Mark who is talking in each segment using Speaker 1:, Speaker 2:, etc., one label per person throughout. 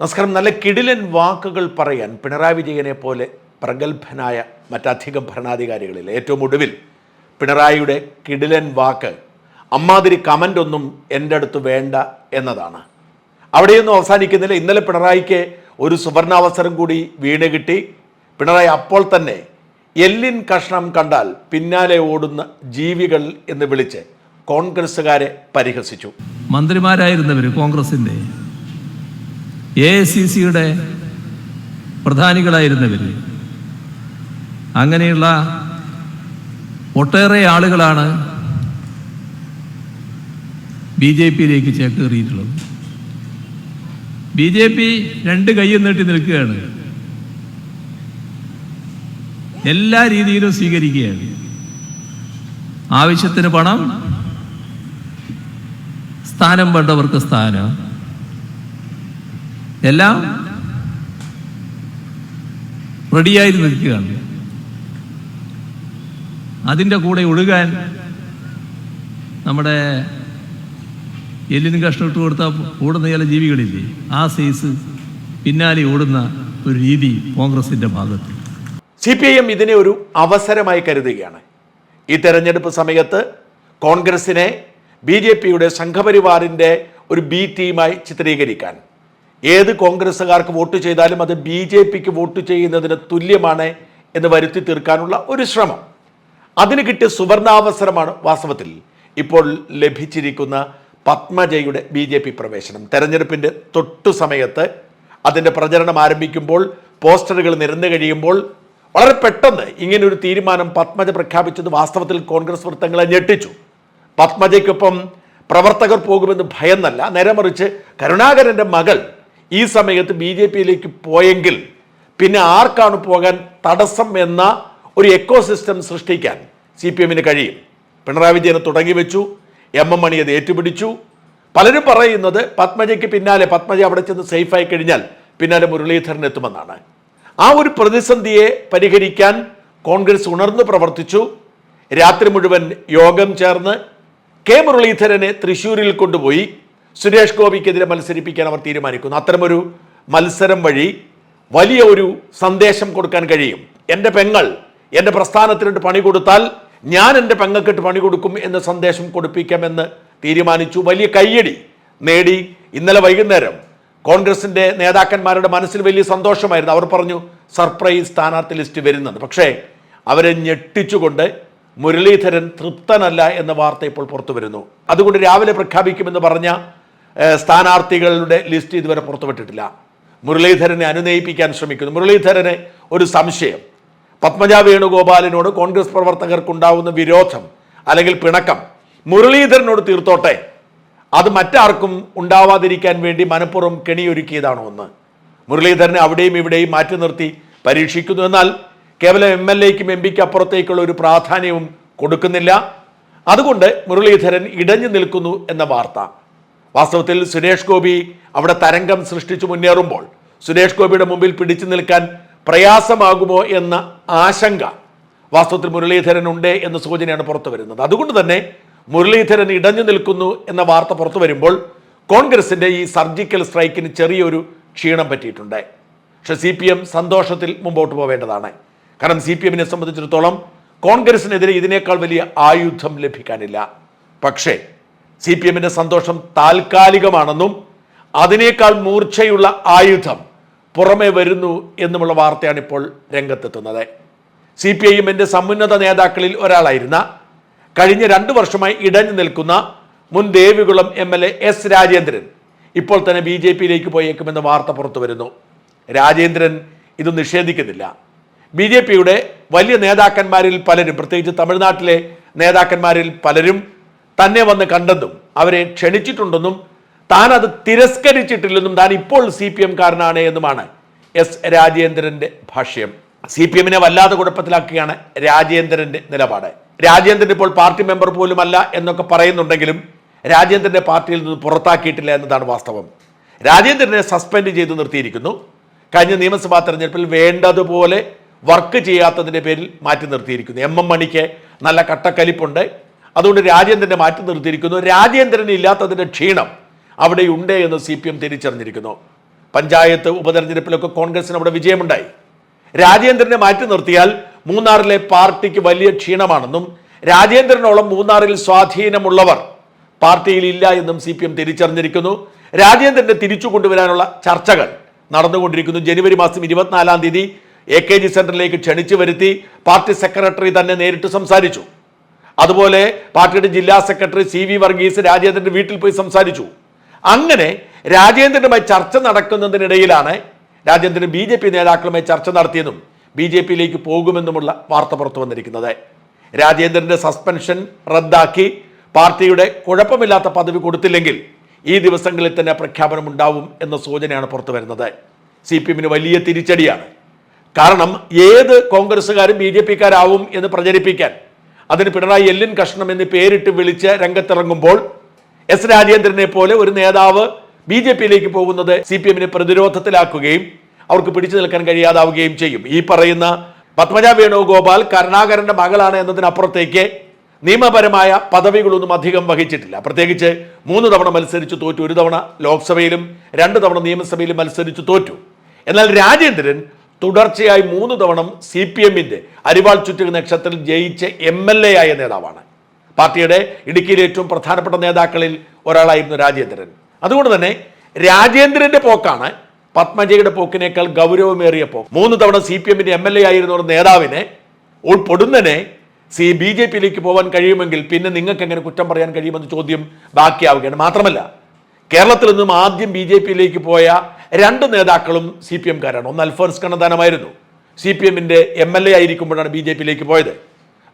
Speaker 1: നമസ്കാരം. നല്ല കിടിലൻ വാക്കുകൾ പറയാൻ പിണറായി വിജയനെ പോലെ പ്രഗത്ഭനായ മറ്റധികം ഭരണാധികാരികളിൽ ഏറ്റവും ഒടുവിൽ പിണറായിയുടെ കിടിലൻ വാക്ക് അമ്മാതിരി കമന്റ് ഒന്നും എന്റെ അടുത്ത് വേണ്ട എന്നതാണ്. അവിടെയൊന്നും അവസാനിക്കുന്നില്ല. ഇന്നലെ പിണറായിക്ക് ഒരു സുവർണാവസരം കൂടി വീണ് കിട്ടി. പിണറായി അപ്പോൾ തന്നെ എല്ലിൻ കഷ്ണം കണ്ടാൽ പിന്നാലെ ഓടുന്ന ജീവികൾ എന്ന് വിളിച്ച് കോൺഗ്രസ്സുകാരെ പരിഹസിച്ചു.
Speaker 2: മന്ത്രിമാരായിരുന്നവർ കോൺഗ്രസിന്റെ എ സി സിയുടെ പ്രധാനികളായിരുന്നവർ അങ്ങനെയുള്ള ഒട്ടേറെ ആളുകളാണ് ബി ജെ പിയിലേക്ക് ചേക്കേറിയിട്ടുള്ളത്. ബി ജെ പി രണ്ട് കൈയും നീട്ടി നിൽക്കുകയാണ്. എല്ലാ രീതിയിലും സ്വീകരിക്കുകയാണ്. ആവശ്യത്തിന് പണം സ്ഥാനം വേണ്ടവർക്ക് സ്ഥാനം. എല്ലാം റെഡിയായി നിൽക്കുകയാണ്. അതിന്റെ കൂടെ ഒഴുകാൻ നമ്മുടെ എല്ലിന് കഷ്ണം ഇട്ട് കൊടുത്താൽ ഓടുന്ന ചില ജീവികളില്ലേ ആ സൈസ് പിന്നാലെ ഓടുന്ന ഒരു രീതി കോൺഗ്രസിന്റെ ഭാഗത്ത്.
Speaker 1: സി പി ഐ എം ഇതിനെ ഒരു അവസരമായി കരുതുകയാണ്. ഈ തെരഞ്ഞെടുപ്പ് സമയത്ത് കോൺഗ്രസിനെ ബി ജെ പിയുടെ സംഘപരിവാറിന്റെ ഒരു ബി ടീമായി ചിത്രീകരിക്കാൻ. ഏത് കോൺഗ്രസ്സുകാർക്ക് വോട്ട് ചെയ്താലും അത് ബി ജെ പിക്ക് വോട്ട് ചെയ്യുന്നതിന് തുല്യമാണ് എന്ന് വരുത്തി തീർക്കാനുള്ള ഒരു ശ്രമം. അതിന് കിട്ടിയ സുവർണാവസരമാണ് വാസ്തവത്തിൽ ഇപ്പോൾ ലഭിച്ചിരിക്കുന്ന പത്മജയുടെ ബി ജെ പി പ്രവേശനം. തെരഞ്ഞെടുപ്പിന്റെ തൊട്ടു സമയത്ത് അതിന്റെ പ്രചരണം ആരംഭിക്കുമ്പോൾ പോസ്റ്ററുകൾ നിരന്നു കഴിയുമ്പോൾ വളരെ പെട്ടെന്ന് ഇങ്ങനൊരു തീരുമാനം പത്മജ പ്രഖ്യാപിച്ചത് വാസ്തവത്തിൽ കോൺഗ്രസ് വൃത്തങ്ങളെ ഞെട്ടിച്ചു. പത്മജയ്ക്കൊപ്പം പ്രവർത്തകർ പോകുമെന്ന് ഭയന്നല്ല നേരെ മറിച്ച് കരുണാകരന്റെ മകൾ ഈ സമയത്ത് ബി ജെ പിയിലേക്ക് പോയെങ്കിൽ പിന്നെ ആർക്കാണ് പോകാൻ തടസ്സം എന്ന ഒരു എക്കോ സിസ്റ്റം സൃഷ്ടിക്കാൻ സി പി എമ്മിന് കഴിയും. പിണറായി വിജയന് തുടങ്ങി വെച്ചു. എം എം മണി അത് ഏറ്റുപിടിച്ചു. പലരും പറയുന്നത് പത്മജയ്ക്ക് പിന്നാലെ പത്മജ അവിടെ ചെന്ന് സേഫായി കഴിഞ്ഞാൽ പിന്നാലെ മുരളീധരൻ എത്തുമെന്നാണ്. ആ ഒരു പ്രതിസന്ധിയെ പരിഹരിക്കാൻ കോൺഗ്രസ് ഉണർന്നു പ്രവർത്തിച്ചു. രാത്രി മുഴുവൻ യോഗം ചേർന്ന് കെ മുരളീധരനെ തൃശ്ശൂരിൽ കൊണ്ടുപോയി. സുരേഷ് ഗോപിക്കെതിരെ മത്സരിപ്പിക്കാൻ അവർ തീരുമാനിക്കുന്നു. അത്തരമൊരു മത്സരം വഴി വലിയ ഒരു സന്ദേശം കൊടുക്കാൻ കഴിയും. എന്റെ പെങ്ങൾ എന്റെ പ്രസ്ഥാനത്തിനിട്ട് പണി കൊടുത്താൽ ഞാൻ എന്റെ പെങ്ങൾക്കിട്ട് പണി കൊടുക്കും എന്ന സന്ദേശം കൊടുപ്പിക്കാമെന്ന് തീരുമാനിച്ചു. വലിയ കയ്യടി നേടി ഇന്നലെ വൈകുന്നേരം കോൺഗ്രസിന്റെ നേതാക്കന്മാരുടെ മനസ്സിൽ വലിയ സന്തോഷമായിരുന്നു. അവർ പറഞ്ഞു സർപ്രൈസ് സ്ഥാനാർത്ഥി ലിസ്റ്റ് വരുന്നുണ്ട്. പക്ഷേ അവരെ ഞെട്ടിച്ചുകൊണ്ട് മുരളീധരൻ തൃപ്തനല്ല എന്ന വാർത്ത ഇപ്പോൾ പുറത്തു വരുന്നു അതുകൊണ്ട് രാവിലെ പ്രഖ്യാപിക്കുമെന്ന് പറഞ്ഞ സ്ഥാനാർത്ഥികളുടെ ലിസ്റ്റ് ഇതുവരെ പുറത്തുവിട്ടിട്ടില്ല. മുരളീധരനെ അനുനയിപ്പിക്കാൻ ശ്രമിക്കുന്നു. മുരളീധരന് ഒരു സംശയം. പത്മജ വേണുഗോപാലിനോട് കോൺഗ്രസ് പ്രവർത്തകർക്കുണ്ടാവുന്ന വിരോധം അല്ലെങ്കിൽ പിണക്കം മുരളീധരനോട് തീർത്തോട്ടെ. അത് മറ്റാർക്കും ഉണ്ടാവാതിരിക്കാൻ വേണ്ടി മനഃപൂർവം കെണിയൊരുക്കിയതാണോ ഒന്ന് മുരളീധരനെ അവിടെയും ഇവിടെയും മാറ്റി നിർത്തി പരീക്ഷിക്കുന്നു. എന്നാൽ കേവലം എം എൽ എക്കും എം പിക്ക് അപ്പുറത്തേക്കുള്ള ഒരു പ്രാധാന്യവും കൊടുക്കുന്നില്ല. അതുകൊണ്ട് മുരളീധരൻ ഇടഞ്ഞു നിൽക്കുന്നു എന്ന വാർത്ത. വാസ്തവത്തിൽ സുരേഷ് ഗോപി അവിടെ തരംഗം സൃഷ്ടിച്ചു മുന്നേറുമ്പോൾ സുരേഷ് ഗോപിയുടെ മുമ്പിൽ പിടിച്ചു നിൽക്കാൻ പ്രയാസമാകുമോ എന്ന ആശങ്ക വാസ്തവത്തിൽ മുരളീധരൻ ഉണ്ട് എന്ന സൂചനയാണ് പുറത്തു വരുന്നത്. അതുകൊണ്ട് തന്നെ മുരളീധരൻ ഇടഞ്ഞു നിൽക്കുന്നു എന്ന വാർത്ത പുറത്തു വരുമ്പോൾ കോൺഗ്രസിന്റെ ഈ സർജിക്കൽ സ്ട്രൈക്കിന് ചെറിയൊരു ക്ഷീണം പറ്റിയിട്ടുണ്ട്. പക്ഷെ സി പി എം സന്തോഷത്തിൽ മുമ്പോട്ട് പോവേണ്ടതാണ്. കാരണം സി പി എമ്മിനെ സംബന്ധിച്ചിടത്തോളം കോൺഗ്രസിനെതിരെ ഇതിനേക്കാൾ വലിയ ആയുധം ലഭിക്കാനില്ല. പക്ഷേ സി പി എമ്മിന്റെ സന്തോഷം താൽക്കാലികമാണെന്നും അതിനേക്കാൾ മൂർച്ചയുള്ള ആയുധം പുറമെ വരുന്നു എന്നുമുള്ള വാർത്തയാണ് ഇപ്പോൾ രംഗത്തെത്തുന്നത്. സി പി ഐ സമുന്നത നേതാക്കളിൽ ഒരാളായിരുന്ന കഴിഞ്ഞ രണ്ടു വർഷമായി ഇടഞ്ഞു നിൽക്കുന്ന മുൻ Devikulam M L A S Rajendran ഇപ്പോൾ തന്നെ ബി ജെ പിയിലേക്ക് പോയേക്കുമെന്ന വാർത്ത പുറത്തു വരുന്നു. രാജേന്ദ്രൻ ഇത് നിഷേധിക്കുന്നില്ല. ബി ജെ പിയുടെ വലിയ നേതാക്കന്മാരിൽ പലരും പ്രത്യേകിച്ച് തമിഴ്നാട്ടിലെ നേതാക്കന്മാരിൽ പലരും തന്നെ വന്ന് കണ്ടെന്നും അവരെ ക്ഷണിച്ചിട്ടുണ്ടെന്നും താൻ അത് തിരസ്കരിച്ചിട്ടില്ലെന്നും താൻ ഇപ്പോൾ സി പി എംകാരനാണ് എന്നുമാണ് എസ് രാജേന്ദ്രന്റെ ഭാഷ്യം. സി പി എമ്മിനെ വല്ലാതെ കുഴപ്പത്തിലാക്കുകയാണ് രാജേന്ദ്രന്റെ നിലപാട്. രാജേന്ദ്രൻ ഇപ്പോൾ പാർട്ടി മെമ്പർ പോലുമല്ല എന്നൊക്കെ പറയുന്നുണ്ടെങ്കിലും രാജേന്ദ്രന്റെ പാർട്ടിയിൽ നിന്ന് പുറത്താക്കിയിട്ടില്ല എന്നതാണ് വാസ്തവം. രാജേന്ദ്രനെ സസ്പെൻഡ് ചെയ്തു നിർത്തിയിരിക്കുന്നു. കഴിഞ്ഞ നിയമസഭാ തെരഞ്ഞെടുപ്പിൽ വേണ്ടതുപോലെ വർക്ക് ചെയ്യാത്തതിന്റെ പേരിൽ മാറ്റി നിർത്തിയിരിക്കുന്നു. എം എം മണിക്ക് നല്ല കട്ടക്കലിപ്പുണ്ട്. അതുകൊണ്ട് രാജേന്ദ്രനെ മാറ്റി നിർത്തിയിരിക്കുന്നു. രാജേന്ദ്രന് ഇല്ലാത്തതിന്റെ ക്ഷീണം അവിടെ ഉണ്ട് എന്ന് സി പി എം തിരിച്ചറിഞ്ഞിരിക്കുന്നു. പഞ്ചായത്ത് ഉപതെരഞ്ഞെടുപ്പിലൊക്കെ കോൺഗ്രസിന് അവിടെ വിജയമുണ്ടായി. രാജേന്ദ്രനെ മാറ്റി നിർത്തിയാൽ മൂന്നാറിലെ പാർട്ടിക്ക് വലിയ ക്ഷീണമാണെന്നും രാജേന്ദ്രനോളം മൂന്നാറിൽ സ്വാധീനമുള്ളവർ പാർട്ടിയിൽ ഇല്ല എന്നും സി പി എം തിരിച്ചറിഞ്ഞിരിക്കുന്നു. രാജേന്ദ്രനെ തിരിച്ചു കൊണ്ടുവരാനുള്ള ചർച്ചകൾ നടന്നുകൊണ്ടിരിക്കുന്നു. ജനുവരി മാസം ഇരുപത്തിനാലാം തീയതി എ കെ ജി സെന്ററിലേക്ക് ക്ഷണിച്ചു വരുത്തി പാർട്ടി സെക്രട്ടറി തന്നെ നേരിട്ട് സംസാരിച്ചു. അതുപോലെ പാർട്ടിയുടെ ജില്ലാ സെക്രട്ടറി സി വി വർഗീസ് രാജേന്ദ്രന്റെ വീട്ടിൽ പോയി സംസാരിച്ചു. അങ്ങനെ രാജേന്ദ്രനുമായി ചർച്ച നടക്കുന്നതിനിടയിലാണ് രാജേന്ദ്രൻ ബി ജെ പി നേതാക്കളുമായി ചർച്ച നടത്തിയതും ബി ജെ പിയിലേക്ക് പോകുമെന്നുമുള്ള വാർത്ത പുറത്തു വന്നിരിക്കുന്നത്. രാജേന്ദ്രന്റെ സസ്പെൻഷൻ റദ്ദാക്കി പാർട്ടിയുടെ കുഴപ്പമില്ലാത്ത പദവി കൊടുത്തില്ലെങ്കിൽ ഈ ദിവസങ്ങളിൽ തന്നെ പ്രഖ്യാപനം ഉണ്ടാവും എന്ന സൂചനയാണ് പുറത്തു വരുന്നത്. സി പി എമ്മിന് വലിയ തിരിച്ചടിയാണ്. കാരണം ഏത് കോൺഗ്രസ്സുകാരും ബി ജെ പിക്കാരാവും എന്ന് പ്രചരിപ്പിക്കാൻ അതിന് പിണറായി എല്ലിൻ കഷ്ണം എന്ന് പേരിട്ട് വിളിച്ച് രംഗത്തിറങ്ങുമ്പോൾ എസ് രാജേന്ദ്രനെ പോലെ ഒരു നേതാവ് ബി ജെ പിയിലേക്ക് പോകുന്നത് സി പി എമ്മിനെ പ്രതിരോധത്തിലാക്കുകയും അവർക്ക് പിടിച്ചു നിൽക്കാൻ കഴിയാതാവുകയും ചെയ്യും. ഈ പറയുന്ന പത്മജ വേണുഗോപാൽ കരുണാകരന്റെ മകളാണ് എന്നതിനപ്പുറത്തേക്ക് നിയമപരമായ പദവികളൊന്നും അധികം വഹിച്ചിട്ടില്ല. പ്രത്യേകിച്ച് മൂന്ന് തവണ മത്സരിച്ചു തോറ്റു. ഒരു തവണ ലോക്സഭയിലും രണ്ട് തവണ നിയമസഭയിലും മത്സരിച്ചു തോറ്റു. എന്നാൽ രാജേന്ദ്രൻ തുടർച്ചയായി മൂന്ന് തവണ സി പി എമ്മിന്റെ അരിവാൾ ചുറ്റുക നക്ഷത്രത്തിൽ ജയിച്ച എം എൽ എ ആയ നേതാവാണ്. പാർട്ടിയുടെ ഇടുക്കിയിലെ ഏറ്റവും പ്രധാനപ്പെട്ട നേതാക്കളിൽ ഒരാളായിരുന്നു രാജേന്ദ്രൻ. അതുകൊണ്ട് തന്നെ രാജേന്ദ്രന്റെ പോക്കാണ് പത്മജയുടെ പോക്കിനേക്കാൾ ഗൗരവമേറിയ പോക്ക് മൂന്ന് തവണ സി പി എമ്മിന്റെ എം എൽ എ ആയിരുന്ന ഒരു നേതാവിനെ ഉൾപ്പെടുന്നതിനെ സി ബി ജെ പിയിലേക്ക് പോകാൻ കഴിയുമെങ്കിൽ പിന്നെ നിങ്ങൾക്ക് എങ്ങനെ കുറ്റം പറയാൻ കഴിയുമെന്ന് ചോദ്യം ബാക്കിയാവുകയാണ്. മാത്രമല്ല കേരളത്തിൽ നിന്നും ആദ്യം ബി ജെ പിയിലേക്ക് പോയ രണ്ട് നേതാക്കളും സി പി എംകാരാണ്. ഒന്ന് അൽഫോൻസ് കണ്ണന്താനമായിരുന്നു. സി പി എമ്മിന്റെ എം എൽ എ ആയിരിക്കുമ്പോഴാണ് ബി ജെ പിയിലേക്ക് പോയത്.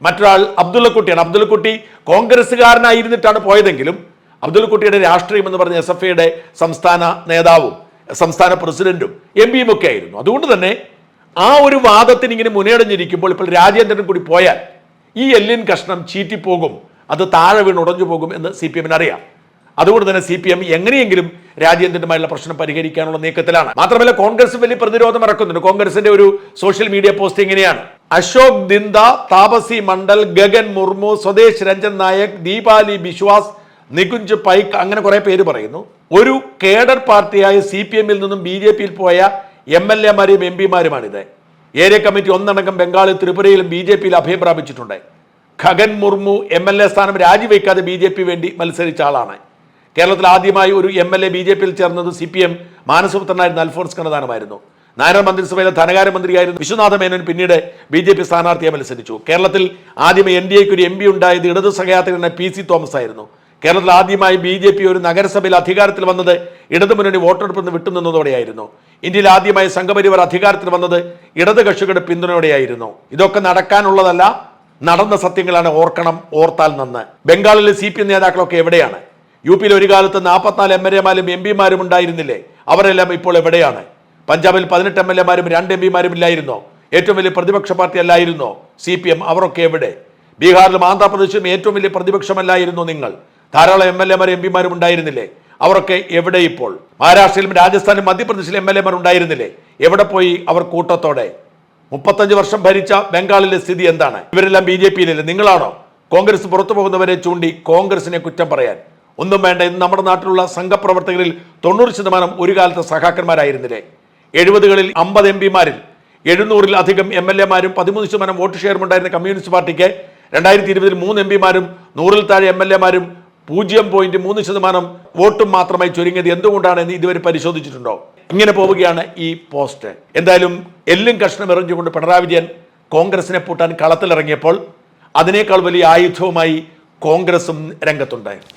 Speaker 1: മറ്റൊരാൾ അബ്ദുള്ളക്കുട്ടിയാണ്. അബ്ദുള്ളക്കുട്ടി കോൺഗ്രസ്സുകാരനായിരുന്നിട്ടാണ് പോയതെങ്കിലും അബ്ദുള്ളക്കുട്ടിയുടെ രാഷ്ട്രീയം എന്ന് പറഞ്ഞ എസ് എഫ് ഐയുടെ സംസ്ഥാന നേതാവും സംസ്ഥാന പ്രസിഡന്റും എം പിയും ഒക്കെ ആയിരുന്നു. അതുകൊണ്ട് തന്നെ ആ ഒരു വാദത്തിന് ഇങ്ങനെ മുന്നേടഞ്ഞിരിക്കുമ്പോൾ ഇപ്പോൾ രാജേന്ദ്രൻ കൂടി പോയാൽ ഈ എല്ലിൻ കഷ്ണം ചീറ്റിപ്പോകും അത് താഴെ വീണ് ഉടഞ്ഞു പോകും എന്ന് സി പി എമ്മിന് അറിയാം. അതുകൊണ്ട് തന്നെ സി പി എം എങ്ങനെയെങ്കിലും രാജ്യാന്തരമായുള്ള പ്രശ്നം പരിഹരിക്കാനുള്ള നീക്കത്തിലാണ്. മാത്രമല്ല കോൺഗ്രസ് വലിയ പ്രതിരോധം ഇറക്കുന്നുണ്ട്. കോൺഗ്രസിന്റെ ഒരു സോഷ്യൽ മീഡിയ പോസ്റ്റ് ഇങ്ങനെയാണ്. അശോക് ദിന്ദ താപസി മണ്ഡൽ ഗഗൻ മുർമു സ്വദേശ് രഞ്ജൻ നായക് ദീപാലി ബിശ്വാസ് നികുഞ്ച് പൈക്ക് അങ്ങനെ കുറെ പേര് പറയുന്നു. ഒരു കേഡർ പാർട്ടിയായ സി പി എമ്മിൽ നിന്നും ബി ജെ പിയിൽ പോയ എം എൽ എമാരെയും എം പിമാരുമാണിത് ഏരിയ കമ്മിറ്റി ഒന്നടങ്കം ബംഗാളിൽ ത്രിപുരയിലും ബി ജെ പിയിൽ അഭയം പ്രാപിച്ചിട്ടുണ്ട്. Khagen Murmu M L A സ്ഥാനം രാജിവെക്കാതെ ബി ജെ പി വേണ്ടി മത്സരിച്ച ആളാണ്. കേരളത്തിൽ ആദ്യമായി ഒരു M L A B J പിയിൽ ചേർന്നത് സി പി എം മാനസപുത്രനായിരുന്ന അൽഫോൺസ് കണ്ണദാനമായിരുന്നു നായർ മന്ത്രിസഭയിലെ ധനകാര്യ മന്ത്രിയായിരുന്നു വിശ്വനാഥ മേനോൻ പിന്നീട് ബി ജെ പി സ്ഥാനാർത്ഥിയെ മത്സരിച്ചു. കേരളത്തിൽ ആദ്യമേ എൻ ഡി എക്ക് ഒരു എം പി ഉണ്ടായത് ഇടതു സഹയാത്രികനായ പി സി തോമസ് ആയിരുന്നു കേരളത്തിൽ ആദ്യമായി ബി ജെ പി ഒരു നഗരസഭയിൽ അധികാരത്തിൽ വന്നത് ഇടതുമുന്നണി വോട്ടെടുപ്പിൽ നിന്ന് വിട്ടുനിന്നതോടെയായിരുന്നു ഇന്ത്യയിൽ ആദ്യമായി സംഘപരിവാർ അധികാരത്തിൽ വന്നത് ഇടത് കക്ഷികളുടെ പിന്തുണയോടെയായിരുന്നു. ഇതൊക്കെ നടക്കാനുള്ളതല്ല നടന്ന സത്യങ്ങളാണ് ഓർക്കണം ഓർത്താൽ നന്ന്. ബംഗാളിലെ സി പി നേതാക്കളൊക്കെ എവിടെയാണ്? യു പിയിൽ ഒരു കാലത്ത് നാൽപ്പത്തിനാല് എം എൽ എമാരും എം പിമാരും ഉണ്ടായിരുന്നില്ലേ? അവരെല്ലാം ഇപ്പോൾ എവിടെയാണ്? പഞ്ചാബിൽ പതിനെട്ട് എം എൽ എമാരും രണ്ട് എം പിമാരും ഇല്ലായിരുന്നോ? ഏറ്റവും വലിയ പ്രതിപക്ഷ പാർട്ടി അല്ലായിരുന്നോ? സി പി എം അവരൊക്കെ എവിടെ? ബീഹാറിലും ആന്ധ്രാപ്രദേശിലും ഏറ്റവും വലിയ പ്രതിപക്ഷമല്ലായിരുന്നു നിങ്ങൾ. ധാരാളം എം എൽ എമാരും എം പിമാരും ഉണ്ടായിരുന്നില്ലേ? അവരൊക്കെ എവിടെ ഇപ്പോൾ? മഹാരാഷ്ട്രയിലും രാജസ്ഥാനിലും മധ്യപ്രദേശിലും എം എൽ എമാർ ഉണ്ടായിരുന്നില്ലേ? എവിടെ പോയി അവർ കൂട്ടത്തോടെ? മുപ്പത്തഞ്ച് വർഷം ഭരിച്ച ബംഗാളിലെ സ്ഥിതി എന്താണ്? ഇവരെല്ലാം ബി ജെ പിയിലല്ലേ? നിങ്ങളാണോ? കോൺഗ്രസ് പുറത്തു പോകുന്നവരെ ചൂണ്ടി കോൺഗ്രസിനെ കുറ്റം പറയാൻ. ഒന്നും വേണ്ട ഇന്ന് നമ്മുടെ നാട്ടിലുള്ള സംഘപ്രവർത്തകരിൽ തൊണ്ണൂറ് ശതമാനം ഒരു കാലത്ത് സഖാക്കന്മാരായിരുന്നില്ലേ എഴുപതുകളിൽ അമ്പത് എം പിമാരിൽ എഴുന്നൂറിൽ അധികം എം എൽ എമാരും പതിമൂന്ന് ശതമാനം വോട്ട് ഷെയറും ഉണ്ടായിരുന്ന കമ്മ്യൂണിസ്റ്റ് പാർട്ടിക്ക് രണ്ടായിരത്തി ഇരുപതിൽ മൂന്ന് എം പിമാരും നൂറിൽ താഴെ എം എൽ എമാരും പൂജ്യം പോയിന്റ് മൂന്ന് ശതമാനം വോട്ടും മാത്രമായി ചുരുങ്ങിയത് എന്തുകൊണ്ടാണ് എന്ന് ഇതുവരെ പരിശോധിച്ചിട്ടുണ്ടോ? ഇങ്ങനെ പോവുകയാണ് ഈ പോസ്റ്റ്. എന്തായാലും എല്ലും കഷ്ണം എറിഞ്ഞുകൊണ്ട് പിണറായി വിജയൻ കോൺഗ്രസിനെ പൂട്ടാൻ കളത്തിലിറങ്ങിയപ്പോൾ അതിനേക്കാൾ വലിയ ആയുധവുമായി കോൺഗ്രസും രംഗത്തുണ്ടായിരുന്നു.